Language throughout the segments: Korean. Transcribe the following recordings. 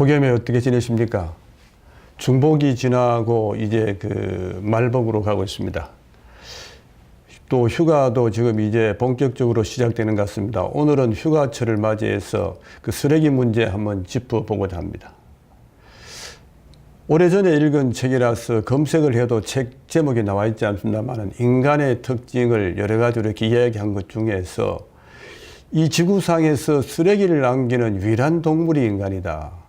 폭염에 어떻게 지내십니까? 중복이 지나고 이제 그 말복으로 가고 있습니다. 또 휴가도 지금 이제 본격적으로 시작되는 것 같습니다. 오늘은 휴가철을 맞이해서 그 쓰레기 문제 한번 짚어보고자 합니다. 오래전에 읽은 책이라서 검색을 해도 책 제목이 나와 있지 않습니다만 인간의 특징을 여러 가지로 이렇게 이야기한 것 중에서 이 지구상에서 쓰레기를 남기는 유일한 동물이 인간이다.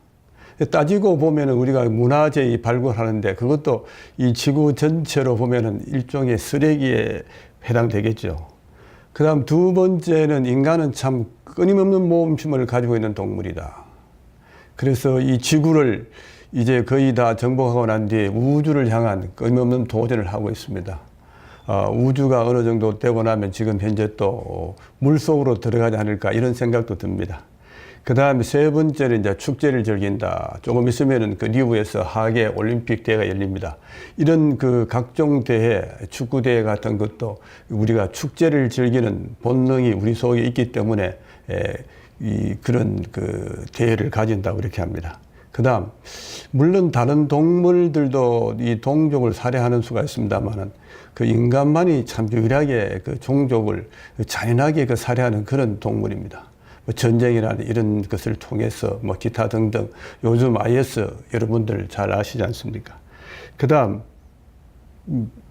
따지고 보면은 우리가 문화재 발굴하는데 그것도 이 지구 전체로 보면은 일종의 쓰레기에 해당되겠죠. 그 다음 두 번째는 인간은 참 끊임없는 모험심을 가지고 있는 동물이다. 그래서 이 지구를 이제 거의 다 정복하고 난 뒤에 우주를 향한 끊임없는 도전을 하고 있습니다. 어, 우주가 어느 정도 되고 나면 지금 현재 또 물속으로 들어가지 않을까 이런 생각도 듭니다. 그 다음에 세 번째는 이제 축제를 즐긴다. 조금 있으면은 그 리우에서 하계 올림픽 대회가 열립니다. 이런 그 각종 대회, 축구 대회 같은 것도 우리가 축제를 즐기는 본능이 우리 속에 있기 때문에 에, 이 그런 그 대회를 가진다고 이렇게 합니다. 그 다음, 물론 다른 동물들도 이 동족을 살해하는 수가 있습니다만은 그 인간만이 참 유일하게 그 종족을 잔인하게 그 살해하는 그런 동물입니다. 뭐 전쟁이라는 이런 것을 통해서 뭐 기타 등등 요즘 IS 여러분들 잘 아시지 않습니까? 그 다음,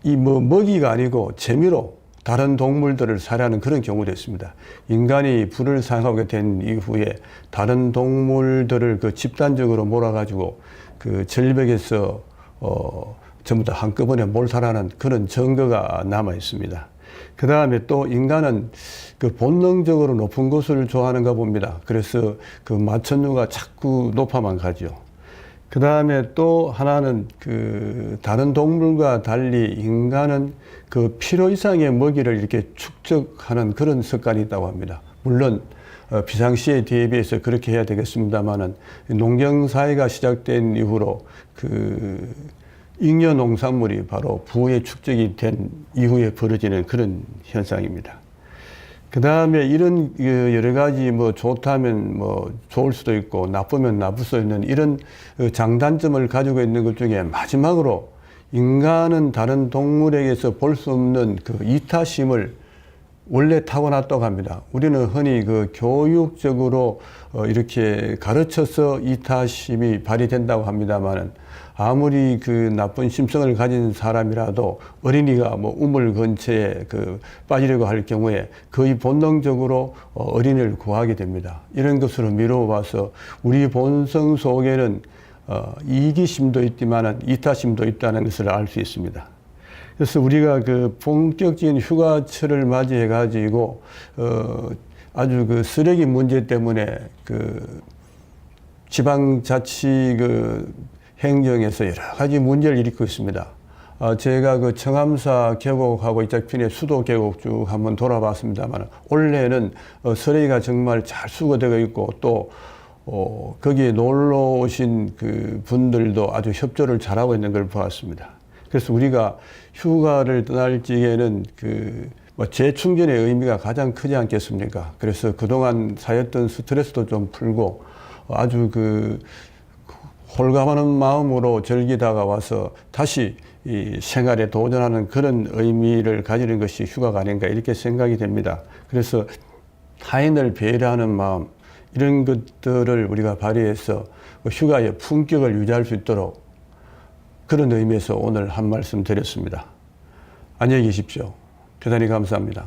이 뭐 먹이가 아니고 재미로 다른 동물들을 살해하는 그런 경우도 있습니다. 인간이 불을 사용하게 된 이후에 다른 동물들을 그 집단적으로 몰아가지고 그 절벽에서 어 전부 다 한꺼번에 몰살하는 그런 증거가 남아 있습니다. 그 다음에 또 인간은 그 본능적으로 높은 것을 좋아하는가 봅니다. 그래서 그 마천루가 자꾸 높아만 가죠. 그 다음에 또 하나는 그 다른 동물과 달리 인간은 그 필요 이상의 먹이를 이렇게 축적하는 그런 습관이 있다고 합니다. 물론 어, 비상시에 대비해서 그렇게 해야 되겠습니다만은 농경 사회가 시작된 이후로 그 잉여 농산물이 바로 부의 축적이 된 이후에 벌어지는 그런 현상입니다. 그 다음에 이런 그 여러 가지 뭐 좋다면 뭐 좋을 수도 있고 나쁘면 나쁠 수 있는 이런 그 장단점을 가지고 있는 것 중에 마지막으로 인간은 다른 동물에게서 볼 수 없는 그 이타심을 원래 타고났다고 합니다. 우리는 흔히 그 교육적으로 어 이렇게 가르쳐서 이타심이 발휘된다고 합니다만은 아무리 그 나쁜 심성을 가진 사람이라도 어린이가 뭐 우물 근처에 그 빠지려고 할 경우에 거의 본능적으로 어, 어린이를 구하게 됩니다. 이런 것으로 미루어 봐서 우리 본성 속에는 어, 이기심도 있지만은 이타심도 있다는 것을 알 수 있습니다. 그래서 우리가 그 본격적인 휴가철을 맞이해 가지고 어 아주 그 쓰레기 문제 때문에 그 지방자치 그 행정에서 여러 가지 문제를 일으키고 있습니다. 어, 제가 그 청암사 계곡하고 이짝편에 수도 계곡 쭉 한번 돌아봤습니다만 올해는 어, 쓰레기가 정말 잘 수거되어 있고 또 어, 거기에 놀러 오신 그 분들도 아주 협조를 잘하고 있는 걸 보았습니다. 그래서 우리가 휴가를 떠날 적에는 그 뭐 재충전의 의미가 가장 크지 않겠습니까? 그래서 그동안 쌓였던 스트레스도 좀 풀고 아주 그 홀가분한 마음으로 즐기다가 와서 다시 이 생활에 도전하는 그런 의미를 가지는 것이 휴가가 아닌가 이렇게 생각이 됩니다. 그래서 타인을 배려하는 마음 이런 것들을 우리가 발휘해서 휴가의 품격을 유지할 수 있도록 그런 의미에서 오늘 한 말씀 드렸습니다. 안녕히 계십시오. 대단히 감사합니다.